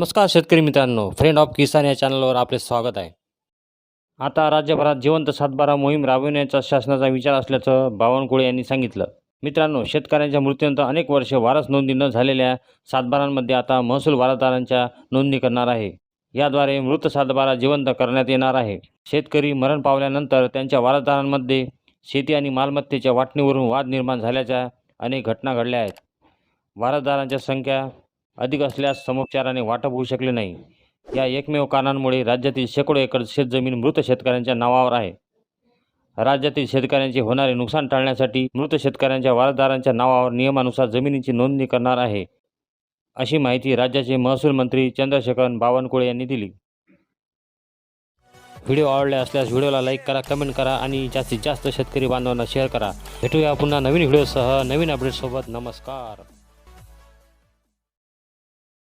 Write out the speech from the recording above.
नमस्कार शेतकरी मित्रांनो फ्रेंड ऑफ किसान या चॅनलवर आपले स्वागत आहे. आता राज्यभरात जिवंत सातबारा मोहीम राबविण्याचा शासनाचा विचार असल्याचं बावनकुळे यांनी सांगितलं. मित्रांनो शेतकऱ्यांच्या मृत्यूनंतर अनेक वर्षे वारस नोंदणी न झालेल्या सातबारांमध्ये आता महसूल वारसदारांच्या नोंदणी करणार आहे. याद्वारे मृत सातबारा जिवंत करण्यात येणार आहे. शेतकरी मरण पावल्यानंतर त्यांच्या वारसदारांमध्ये शेती आणि मालमत्तेच्या वाटणीवरून वाद निर्माण झाल्याच्या अनेक घटना घडल्या आहेत. वारसदारांच्या संख्या अधिक असल्यास समोपचाराने वाटप होऊ शकले नाही. या एकमेव कारणांमुळे राज्यातील शेकडो एकर शेतजमीन मृत शेतकऱ्यांच्या नावावर आहे. राज्यातील शेतकऱ्यांचे होणारे नुकसान टाळण्यासाठी मृत शेतकऱ्यांच्या वारसदारांच्या नावावर नियमानुसार जमिनीची नोंदणी करणार आहे अशी माहिती राज्याचे महसूल मंत्री चंद्रशेखर बावनकुळे यांनी दिली. व्हिडिओ आवडले असल्यास व्हिडिओला लाईक करा कमेंट करा आणि जास्तीत जास्त शेतकरी बांधवांना शेअर करा. भेटूया पुन्हा नवीन व्हिडिओसह नवीन अपडेटसोबत नमस्कार.